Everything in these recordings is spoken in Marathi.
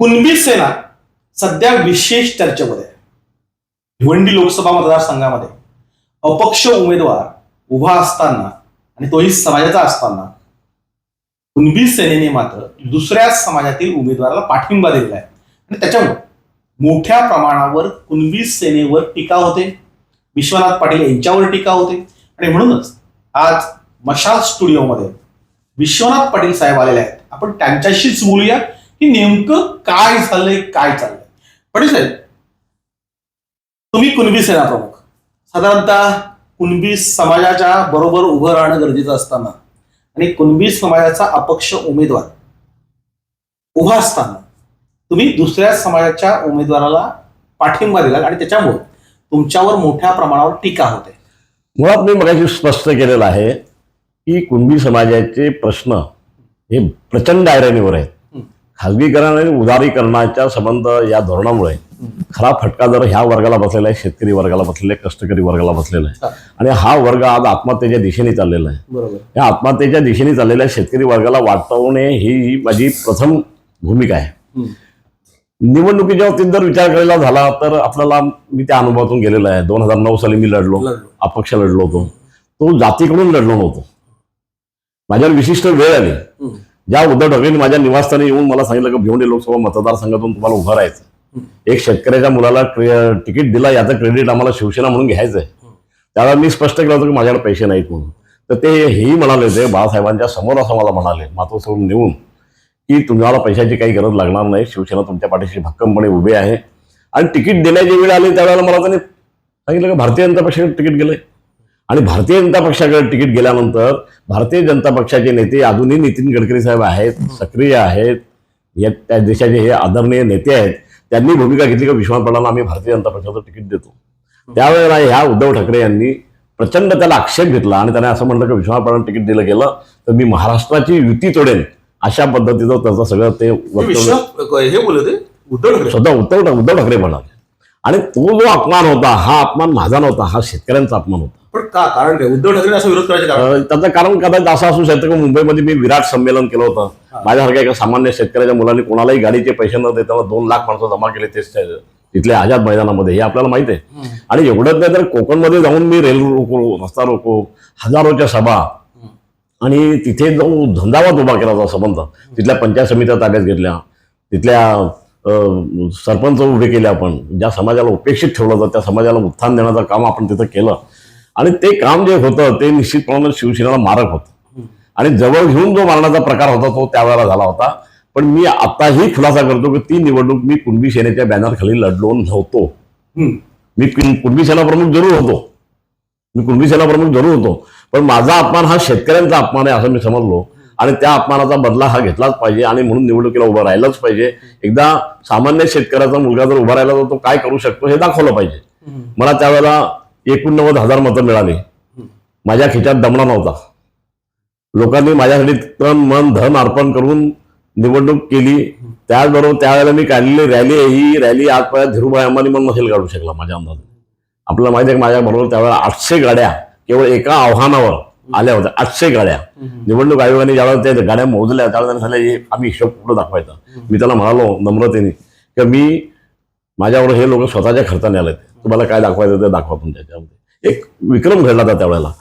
कुणबी सेना सध्या विशेष चर्चेमध्ये आहे. भिवंडी लोकसभा मतदारसंघामध्ये अपक्ष उमेदवार उभा असताना आणि तोही समाजाचा असताना कुणबी सेनेने मात्र दुसऱ्या समाजातील उमेदवाराला पाठिंबा दिलेला आहे. आणि त्याच्यामुळे मोठ्या प्रमाणावर कुणबी सेनेवर टीका होते. विश्वनाथ पाटील यांच्यावर टीका होते. आणि म्हणूनच आज मशाल स्टुडिओमध्ये विश्वनाथ पाटील साहेब आलेले आहेत. आपण त्यांच्याशीच बोलूया. की नेमकं काय झालंय काय चाललंय? पाटील साहेब तुम्ही कुणबी सेना प्रमुख साधारणतः कुणबी समाजाच्या बरोबर उभं राहणं गरजेचं असताना आणि कुणबी समाजाचा अपक्ष उमेदवार उभा असताना तुम्ही दुसऱ्या समाजाच्या उमेदवाराला पाठिंबा दिला आणि त्याच्यामुळे तुमच्यावर मोठ्या प्रमाणावर टीका होते. मुळात मी मगाशी स्पष्ट केलेलं आहे की कुणबी समाजाचे प्रश्न हे प्रचंड आयरणीवर आहेत. खाजगीकरण आणि उदारीकरणाच्या संबंध या धोरणामुळे खरा फटका जर ह्या वर्गाला बसलेला आहे शेतकरी वर्गाला बसलेला आहे कष्टकरी वर्गाला बसलेला आहे. आणि हा वर्ग आज आत्महत्येच्या दिशेने चाललेला आहे. या आत्महत्येच्या दिशेने चाललेल्या शेतकरी वर्गाला वाटवणे ही माझी प्रथम भूमिका आहे. निवडणुकीच्या बाबतीत जर विचार करायला झाला तर आपल्याला मी त्या अनुभवातून गेलेलो आहे. दोन हजार नऊ साली मी लढलो. अपक्ष लढलो होतो. तो जातीकडून लढलो नव्हतो. माझ्यावर विशिष्ट वेळ आली. ज्या उद्धव ठाकरेंनी माझ्या निवासस्थानी येऊन मला सांगितलं की भिवंडी लोकसभा मतदारसंघातून तुम्हाला उभं राहायचं एक शेतकऱ्याच्या मुलाला तिकीट दिला याचं क्रेडिट आम्हाला शिवसेना म्हणून घ्यायचं आहे त्यावेळेला मी स्पष्ट केलं होतं की माझ्याकडे पैसे नाहीत म्हणून. तर ते हेही म्हणाले होते बाळासाहेबांच्या समोर असं मला म्हणाले मातोश्रीवरून नेऊन की तुम्हाला पैशाची काही गरज लागणार नाही शिवसेना तुमच्या पाठीशी भक्कमपणे उभे आहे. आणि तिकीट देण्याची वेळ आली त्यावेळेला मला त्यांनी सांगितलं की भारतीय जनता पक्षाने तिकीट गेलंय. आणि भारतीय जनता पक्षाकडे तिकीट गेल्यानंतर भारतीय जनता पक्षाचे नेते अजूनही नितीन गडकरी साहेब आहेत सक्रिय आहेत या त्या देशाचे हे आदरणीय नेते आहेत त्यांनी भूमिका घेतली की? विश्वनाथ पडाला आम्ही भारतीय जनता पक्षाचं तिकीट देतो. त्यावेळेला ह्या उद्धव ठाकरे यांनी प्रचंड त्याला आक्षेप घेतला आणि त्याने असं म्हटलं की विश्वनाथ पडाला तिकीट दिलं गेलं तर मी महाराष्ट्राची युती तोडेन अशा पद्धतीचं त्याचं सगळं ते वक्तव्य हे बोलत उद्धव ठाकरे? स्वतः उद्धव उद्धव ठाकरे म्हणाले. आणि तो जो अपमान होता हा अपमान माझा नव्हता हा शेतकऱ्यांचा अपमान होता. पण का? कारण काय? उद्धव ठाकरे असा विरोध करायचे कारण त्याचं कारण कदाचित असं असू शकतं की मुंबईमध्ये मी विराट संमेलन केलं होतं. माझ्यासारख्या एका सामान्य शेतकऱ्याच्या मुलांनी कोणालाही गाडीचे पैसे न देताना दोन लाख माणसं जमा केले ते तिथल्या आझाद मैदानामध्ये. हे आपल्याला माहिती आहे. आणि एवढंच नाही तर कोकणमध्ये जाऊन मी रेल रोको रस्ता रोको हजारोच्या सभा आणि तिथे जो झंझावात उभा केला होता संबंध. तिथल्या पंचायत समित्या ताब्यात घेतल्या. तिथल्या सरपंच उभे केले आपण. ज्या समाजाला उपेक्षित ठेवलं होतं त्या समाजाला उत्थान देण्याचं काम आपण तिथं केलं. आणि ते काम जे होतं ते निश्चितपणाने शिवसेनेला मारक होतं. आणि जवळ घेऊन जो मारण्याचा प्रकार होता तो त्यावेळेला झाला होता. पण मी आताही खुलासा करतो की ती निवडणूक मी कुणबी सेनेच्या बॅनरखाली लढलो नव्हतो. मी कुण- कुणबी सेना प्रमुख जरूर होतो. मी कुणबी सेना प्रमुख जरूर होतो. पण माझा अपमान हा शेतकऱ्यांचा अपमान आहे असं मी समजलो. आणि त्या अपमानाचा बदला हा घेतलाच पाहिजे आणि म्हणून निवडणुकीला उभं राहिलंच पाहिजे. एकदा सामान्य शेतकऱ्याचा मुलगा जर उभा राहिला तर तो काय करू शकतो हे दाखवलं पाहिजे. मला त्यावेळेला एकोणनव्वद हजार मतं मिळाली. माझ्या खिच्यात दमडा नव्हता. लोकांनी माझ्यासाठी तन मन धन अर्पण करून निवडणूक केली. त्याचबरोबर त्यावेळेला मी काढलेली रॅली ही रॅली आजपर्यंत धीरूभाई अंबानी पण नसेल काढू शकला माझ्या अंदाजाने. आपल्याला माहिती आहे माझ्याबरोबर माझ्या बरोबर त्यावेळेला आठशे गाड्या केवळ एका आव्हानावर आल्या होत्या. आठशे गाड्या. निवडणूक आयोगाने ज्यावेळेला त्या गाड्या मोजल्या त्यावेळेला झाल्या सांगितलं हे आम्ही हिशोब कुठं दाखवायचा. मी त्याला म्हणालो नम्रतेने की मी माझ्यावर हे लोक स्वतःच्या खर्चाने आलेत. तुम्हाला काय दाखवायचं ते दाखवा तुमच्या त्यामध्ये एक विक्रम घडला होता त्यावेळेला.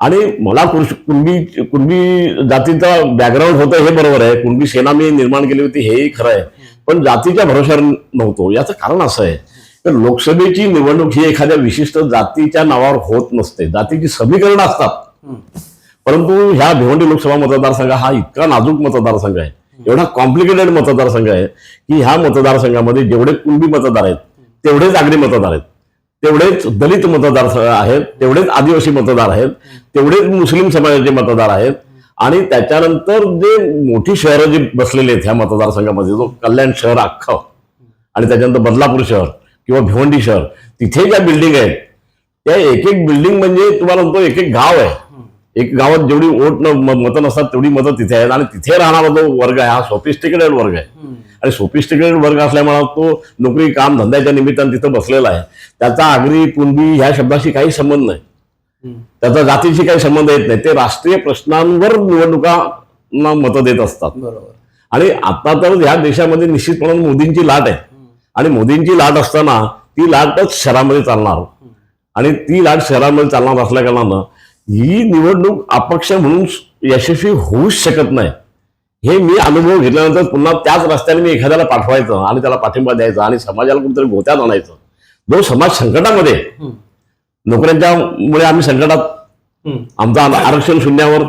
आणि मला कुर्श- कुणबी कुणबी जातीचा बॅकग्राऊंड होतं हे बरोबर आहे. कुणबी सेना मी निर्माण केली होती हेही खरं आहे. पण जातीच्या भरोश्यावर नव्हतो. याचं कारण असं आहे. तर लोकसभेची निवडणूक ही एखाद्या विशिष्ट जातीच्या नावावर होत नसते. जातीची समीकरणं असतात. परंतु ह्या भिवंडी लोकसभा मतदारसंघ हा इतका नाजूक मतदारसंघ आहे. एवढा कॉम्प्लिकेटेड मतदारसंघ आहे की ह्या मतदारसंघामध्ये जेवढे कुणबी मतदार आहेत तेवढेच आगरी मतदार आहेत. तेवढेच दलित मतदार आहेत तेवढेच आदिवासी मतदार आहेत तेवढेच मुस्लिम समाजाचे मतदार आहेत. आणि त्याच्यानंतर जे मोठी शहरं जी बसलेली आहेत ह्या मतदारसंघामध्ये जो कल्याण शहर अख्खं आणि त्याच्यानंतर बदलापूर शहर किंवा भिवंडी शहर तिथे ज्या बिल्डिंग आहेत त्या एक एक बिल्डिंग म्हणजे तुम्हाला म्हणतो एक एक गाव आहे. एक गावात जेवढी वोट न मतं नसतात तेवढी मतं तिथे आहेत आणि तिथे राहणारा जो वर्ग आहे हा सोफिस्टिकेटेड वर्ग आहे. आणि सोफिस्टिकेटेड वर्ग असल्यामुळे तो नोकरी काम धंद्याच्या निमित्तानं तिथं बसलेला आहे. त्याचा आगरी कुणबी ह्या शब्दाशी काही संबंध नाही. त्याचा जातीशी काही संबंध येत नाही. ते राष्ट्रीय प्रश्नांवर निवडणुकांना मतं देत असतात. बरोबर. आणि आता तर ह्या देशामध्ये निश्चितपणे मोदींची लाट आहे. आणि मोदींची लाट असताना ती लाटच शहरामध्ये चालणार. आणि ती लाट शहरामध्ये चालणार असल्या कारणानं ही निवडणूक अपक्ष म्हणून यशस्वी होऊच शकत नाही. हे मी अनुभव घेतल्यानंतर पुन्हा त्याच रस्त्याने मी एखाद्याला पाठवायचं आणि त्याला पाठिंबा द्यायचा आणि समाजाला कुठेतरी गोत्यात आणायचं. जो समाज संकटामध्ये. नोकऱ्यांच्या मुळे आम्ही संकटात. आमचा आरक्षण शून्यावर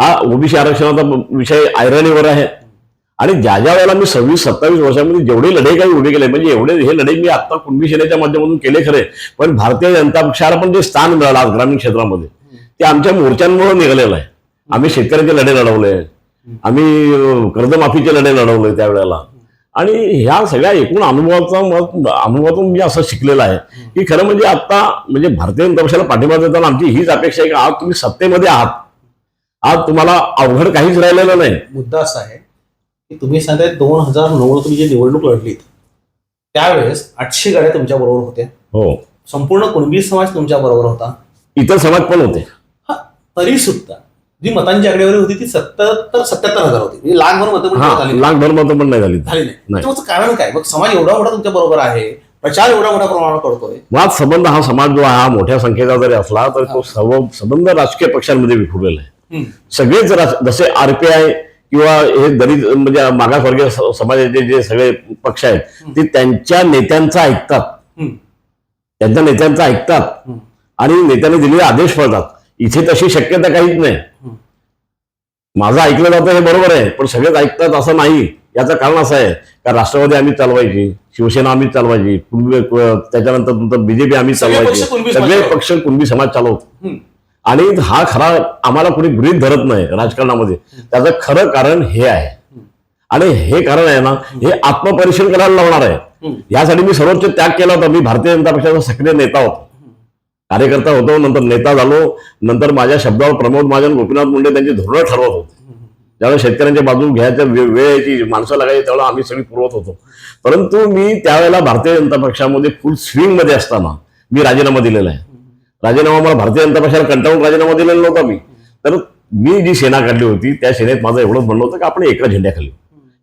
हा ओबीसी आरक्षणाचा विषय आयरणीवर आहे. आणि ज्या ज्या वेळेला मी सव्वीस सत्तावीस वर्षामध्ये जेवढे लढे काही उभे केले म्हणजे एवढे हे लढे मी आता कुणबी सेनेच्या माध्यमातून केले खरे पण भारतीय जनता पक्षाला पण जे स्थान मिळालं आज ग्रामीण क्षेत्रामध्ये. ते आमच्या मोर्चांमुळे निघालेलं आहे. आम्ही शेतकऱ्यांचे लढे लढवले. आम्ही कर्जमाफीचे लढे लढवले त्यावेळेला. आणि ह्या सगळ्या एकूण अनुभवाचा अनुभवातून मी असं शिकलेलं आहे की खरं म्हणजे आता म्हणजे भारतीय जनता पक्षाला पाठिंबा देताना आमची हीच अपेक्षा आहे की आज तुम्ही सत्तेमध्ये आहात. आज तुम्हाला अवघड काहीच राहिलेलं नाही. मुद्दा असा आहे की तुम्ही सांगताय दोन हजार नऊ तुम्ही जी निवडणूक लढलीत त्यावेळेस आठशे गाड्या तुमच्या बरोबर होत्या. हो. संपूर्ण कुणबी समाज तुमच्या बरोबर होता. इतर समाज पण होते. हा तरी सुद्धा जी मतांची आकडेवारी होती ती सत्तर सत्याहत्तर हजार होती. म्हणजे लाखभर मतं पण हा झाली नाही. लाख धर्म पण नाही झाली झाली नाही. नाही. त्याचं कारण काय? मग समाज एवढा मोठा तुमच्या बरोबर आहे प्रचार एवढा मोठ्या प्रमाणात करतोय. मुळात संबंध हा समाज जो आहे हा मोठ्या संख्येचा जरी असला तर तो सर्व संबंध राजकीय पक्षांमध्ये विखुरलेला आहे. सगळेच जसे आरपीआय किंवा हे दलित म्हणजे मागासवर्गीय समाजाचे जे सगळे पक्ष आहेत ते त्यांच्या नेत्यांचा ऐकतात. त्यांच्या नेत्यांचा ऐकतात. आणि नेत्यांनी दिलेले आदेश पडतात इथे तशी शक्यता काहीच नाही. माझं ऐकलं जातं हे बरोबर आहे पण सगळेच ऐकतात असं नाही. याचं कारण असं आहे का राष्ट्रवादी आम्ही चालवायची शिवसेना आम्ही चालवायची कुणबी त्याच्यानंतर तुमचं बीजेपी आम्ही चालवायची. सगळे. पक्ष कुणबी समाज चालवतो. आणि हा खरा आम्हाला कोणी गृहित धरत नाही राजकारणामध्ये. त्याचं खरं कारण हे आहे. आणि हे कारण आहे ना हे आत्मपरीक्षण करायला लावणार आहे. यासाठी मी सर्वोच्च त्याग केला होता. मी भारतीय जनता पक्षाचा सक्रिय नेता होतो. कार्यकर्ता होतो नंतर नेता झालो नंतर माझ्या शब्दावर प्रमोद महाजन गोपीनाथ मुंडे त्यांची धोरणं ठरवत होते. ज्यावेळेस शेतकऱ्यांच्या बाजू घ्यायच्या वेळ यायची माणसं लागायची त्यावेळेला आम्ही सगळी पुरवत होतो. परंतु मी त्यावेळेला भारतीय जनता पक्षामध्ये फुल स्विंगमध्ये असताना मी राजीनामा दिलेला आहे. राजीनामा मला भारतीय जनता पक्षाला कंटाळून राजीनामा दिलेला नव्हता मी. तर मी जी सेना काढली होती त्या सेनेत माझं एवढंच म्हणणं होतं की आपण एका झेंड्याखाली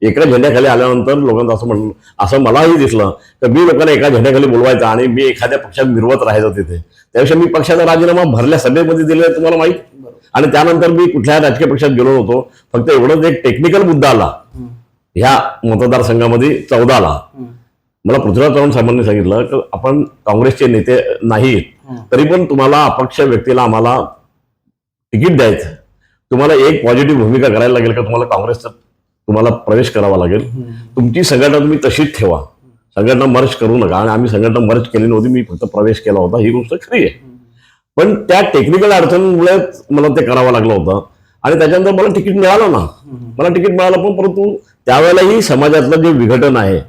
एका झेंड्याखाली आल्यानंतर लोकांचं असं म्हणणं असं मलाही दिसलं तर मी लोकांना एका झेंड्याखाली बोलवायचं आणि मी एखाद्या पक्षात मिरवत राहायचं तिथे त्यापेक्षा मी पक्षाचा राजीनामा भरल्या सभेमध्ये दिलेला तुम्हाला माहीत. आणि त्यानंतर मी कुठल्या राजकीय पक्षात गेलो नव्हतो फक्त एवढंच एक टेक्निकल मुद्दा आला. ह्या मतदारसंघामध्ये चौदा आला हम्म. मला पृथ्वीराज चव्हाण साहेबांनी सांगितलं की आपण काँग्रेसचे नेते नाहीत. तरी पण तुम्हाला अपक्ष व्यक्तीला आम्हाला तिकीट द्यायचं तुम्हाला एक पॉझिटिव्ह भूमिका करायला लागेल का तुम्हाला काँग्रेसचा तुम्हाला प्रवेश करावा लागेल. तुमची संघटना तुम्ही तशीच ठेवा. संघटना मर्ज करू नका. आणि आम्ही संघटना मर्ज केली नव्हती. मी फक्त प्रवेश केला होता. ही गोष्ट खरी आहे. पण त्या टेक्निकल अडचणीमुळे मला ते करावं लागलं होतं. आणि त्याच्यानंतर मला तिकीट मिळालं ना. मला तिकीट मिळालं पण परंतु त्यावेळेलाही समाजातलं जे विघटन आहे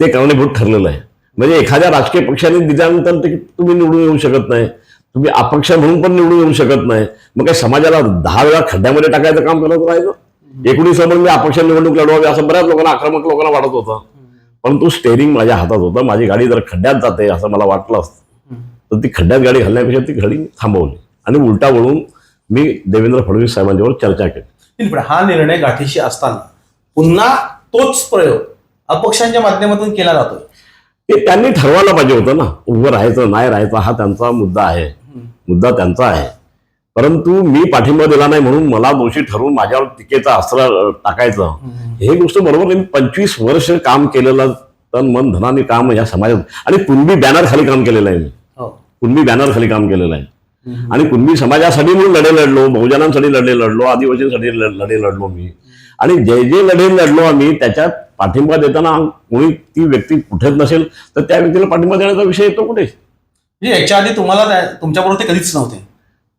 ते कारणीभूत ठरलेलं आहे. म्हणजे एखाद्या राजकीय पक्षाने दिल्यानंतर तिकीट तुम्ही निवडून येऊ शकत नाही. तुम्ही अपक्ष म्हणून पण निवडून येऊ शकत नाही. मग काही समाजाला दहा वेळा खड्ड्यामध्ये टाकायचं काम करत राहायचं एकोणीस मी अपक्ष निवडणूक लढवावी असं बऱ्याच लोकांना आक्रमक लोकांना वाटत होतं. परंतु स्टेअरिंग माझ्या हातात होतं. माझी गाडी जर खड्ड्यात जाते असं मला वाटलं असतं तर ती खड्ड्यात गाडी घालण्यापेक्षा ती गाडी थांबवली. आणि उलटा वळून मी देवेंद्र फडणवीस साहेबांच्यावर चर्चा केली. पण हा निर्णय गाठीशी असताना पुन्हा तोच प्रयोग अपक्षांच्या माध्यमातून केला जातोय. ते त्यांनी ठरवायला पाहिजे होतं ना. उभं राहायचं नाही राहायचं हा त्यांचा मुद्दा आहे. मुद्दा त्यांचा आहे. परंतु मी पाठिंबा दिला नाही म्हणून मला दोषी ठरवून माझ्यावर टीकेचा अस्त्र अं, टाकायचं. हे गोष्ट बरोबर मी पंचवीस वर्ष काम केलेलं तन मन धनाने काम या समाजात आणि कुणबी बॅनर खाली काम केलेलं आहे मी. हो. कुणबी बॅनर खाली काम केलेलं आहे. आणि कुणबी समाजासाठी म्हणून लढे लढलो बहुजनांसाठी लढे लढलो आदिवासींसाठी लढे लढलो मी. आणि जे जे लढे लढलो आम्ही त्याच्यात पाठिंबा देताना कोणी ती व्यक्ती कुठेच नसेल तर त्या व्यक्तीला पाठिंबा देण्याचा विषय येतो कुठे? याच्या आधी तुम्हाला तुमच्याबरोबर ते कधीच नव्हते.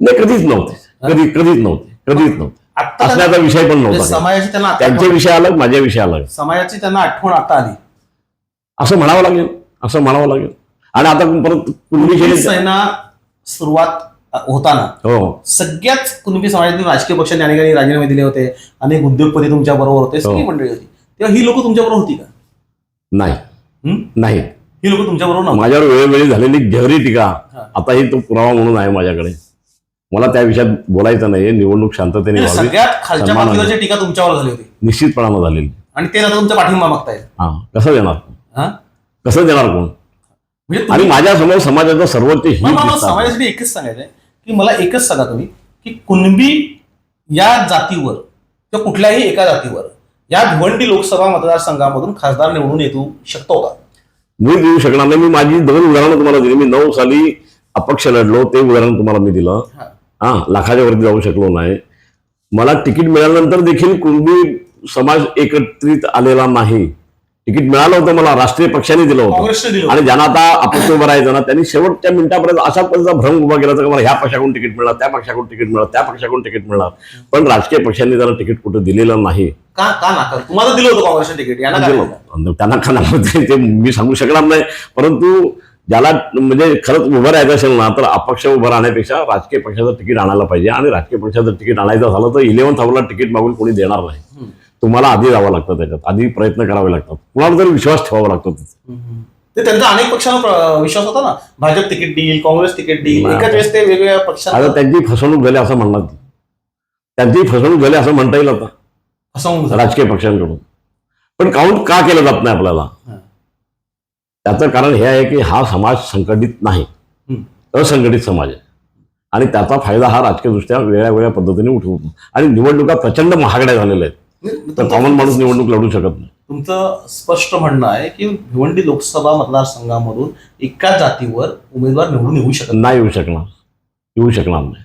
नाही कधीच नव्हते. कधी कधीच नव्हते. कधीच नव्हते. आता असण्याचा विषय पण म्हणजे नव्हता समाजाची त्यांना आता त्यांचे विषय अलग माझे विषय अलग. समाजाची त्यांना आठवण आता आली. असं म्हणावं लागेल. असं म्हणावं लागेल. आणि आता परत कुणबी सेना सुरुवात होताना हो. सगळ्याच कुणबी समाजातील राजकीय पक्षांनी अनेकांनी राजीनामे दिले होते. अनेक उद्योगपती तुमच्या बरोबर होते सगळी हो. मंडळी होती. तेव्हा ही लोक तुमच्या बरोबर होती का? नाही? नाही. ही लोक तुमच्या बरोबर माझ्यावर वेळोवेळी झालेली जहरी टीका. हा. आताही तो पुरावा म्हणून आहे माझ्याकडे. मला त्या विषयात बोलायचं नाही निवडणूक शांततेने म्हणजे व्हावी. सगळ्यात खालच्या सन्मानाने. पातळीवरची टीका तुमच्यावर झाली होती. निश्चितपणानं झालेली. आणि ते आता तुमचा पाठिंबा मागतायत हा. कसं देणार? हा? कसं देणार कोण? म्हणजे आणि माझ्यासमोर समाजाचं सर्वोच्च हित मला- मला दिसतं. समाजासाठी एकच सांगायचंय की मला एकच सांगा तुम्ही की कुणबी या जातीवर किंवा कुठल्याही एका जातीवर या भिवंडी लोकसभा मतदारसंघामधून खासदार निवडून येऊ शकतो का? मी देऊ शकणार नाही. मी माझी दोन उदाहरणं तुम्हाला दिली. मी नऊ साली अपक्ष लढलो ते उदाहरण तुम्हाला मी दिलं. हा. हा लाखाच्या वरती जाऊ शकलो नाही. मला तिकीट मिळाल्यानंतर देखील कुणबी समाज एकत्रित आलेला नाही. तिकीट मिळालं होतं मला राष्ट्रीय पक्षाने दिलं होतं. आणि ज्यांना आता अपक्ष उभं राहायचं ना त्यांनी शेवटच्या मिनिटापर्यंत अशा पद्धतीचा भ्रम उभा केला की मला ह्या पक्षाकडून तिकीट मिळणार त्या पक्षाकडून तिकीट मिळणार त्या पक्षाकडून तिकीट मिळणार पण राजकीय पक्षांनी त्यांना तिकीट कुठं दिलेलं नाही. का तुम्हाला दिलं होतं काँग्रेसने तिकीट त्यांना का नाही ते मी सांगू शकणार नाही. परंतु ज्याला म्हणजे खरंच उभं राहायचं असेल ना तर अपक्ष उभं राहण्यापेक्षा राजकीय पक्षाचं तिकीट आणायला पाहिजे. आणि राजकीय पक्षाचं तिकीट आणायचं झालं तर इलेव्हन्थ आवरला तिकीट मागून कोणी देणार नाही. तुम्हाला आधी जावं लागतं त्याच्यात. आधी प्रयत्न करावे लागतात. कुणाला तरी विश्वास ठेवावा लागतो. ते त्यांचा अनेक पक्षांना विश्वास होता ना. भाजप तिकीट देईल काँग्रेस तिकीट देईल. एकाच वेळेस ते वेगवेगळ्या पक्षांना आता त्यांची फसवणूक झाली असं म्हणणार त्यांची फसवणूक झाली असं म्हणता येईल आता. फसवणूक. राजकीय पक्षांकडून. पण काउंट का केलं जात नाही आपल्याला. त्याचं कारण हे आहे की हा समाज संघटित नाही. असंघटित समाज आहे. आणि त्याचा फायदा हा राजकीयदृष्ट्या वेगळ्या वेगळ्या पद्धतीने उठवतो. आणि निवडणुका प्रचंड महागड्या झालेल्या आहेत. तर कॉमन माणूस निवडणूक लढू शकत नाही. तुमचं स्पष्ट म्हणणं आहे की भिवंडी लोकसभा मतदारसंघामधून एका जातीवर उमेदवार निवडून येऊ शकत नाही. येऊ शकणार. येऊ शकणार नाही.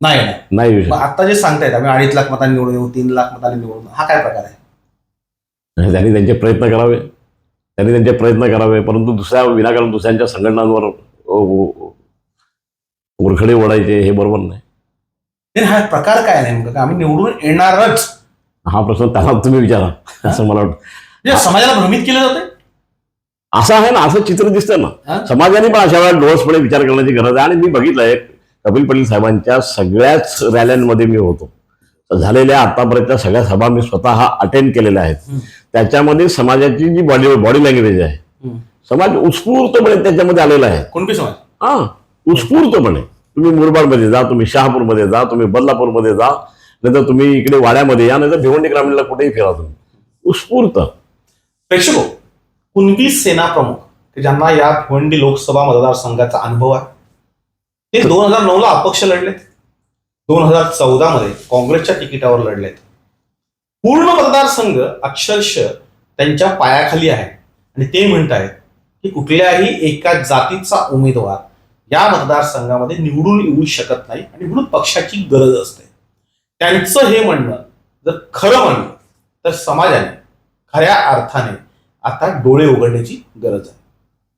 नाही नाही येऊ शकणार. आता जे सांगतायत आम्ही अडीच लाख मतांनी निवडून येऊ तीन लाख मतांनी निवडून हा काय प्रकार आहे? त्यांनी त्यांचे प्रयत्न करावे. त्यांनी त्यांचे प्रयत्न करावे परंतु दुसऱ्या विनाकारण दुसऱ्यांच्या संघटनांवर उरखडे ओढायचे हे बरोबर नाही. नाही, हा प्रकार काय नेमकं? का आम्ही निवडून येणारच. हा प्रश्न त्यांना तुम्ही विचारा असं मला वाटतं. म्हणजे समाजाला भ्रमित केलं जाते असं आहे ना असं चित्र दिसतं? ना. समाजाने पण अशा वेळेला डोळसपणे विचार करण्याची गरज आहे. आणि मी बघितलंय कपिल पाटील साहेबांच्या सगळ्याच रॅल्यांमध्ये मी होतो. झालेल्या आतापर्यंतच्या सगळ्या सभा मी स्वतः अटेंड केलेल्या आहेत. त्याच्यामध्ये समाजाची जी बॉडी बॉडी लँग्वेज आहे समाज उत्स्फूर्तपणे त्याच्यामध्ये आलेला आहे. कोणती समाज? हा उत्स्फूर्तपणे. तुम्ही मुरबाडमध्ये जा तुम्ही शहापूरमध्ये जा तुम्ही बदलापूरमध्ये जा नाहीतर तुम्ही इकडे वाड्यामध्ये या नाहीतर भिवंडी ग्रामीणला कुठेही फिरा तुम्ही. उत्स्फूर्त. प्रेक्षको कुणबी सेना प्रमुख की ज्यांना या भिवंडी लोकसभा मतदारसंघाचा अनुभव आहे? ते दोन हजार नऊ ला अपक्ष लढलेत. दोन हजार चौदा मध्ये काँग्रेसच्या तिकिटावर लढलेत. पूर्ण मतदारसंघ अक्षरशः त्यांच्या पायाखाली आहे. आणि ते म्हणत आहेत की कुठल्याही एका जातीचा उमेदवार या मतदारसंघामध्ये निवडून येऊ शकत नाही आणि म्हणून पक्षाची गरज असते. त्यांचं हे म्हणणं जर खरं म्हणलं तर समाजाने खऱ्या अर्थाने आता डोळे उघडण्याची गरज आहे.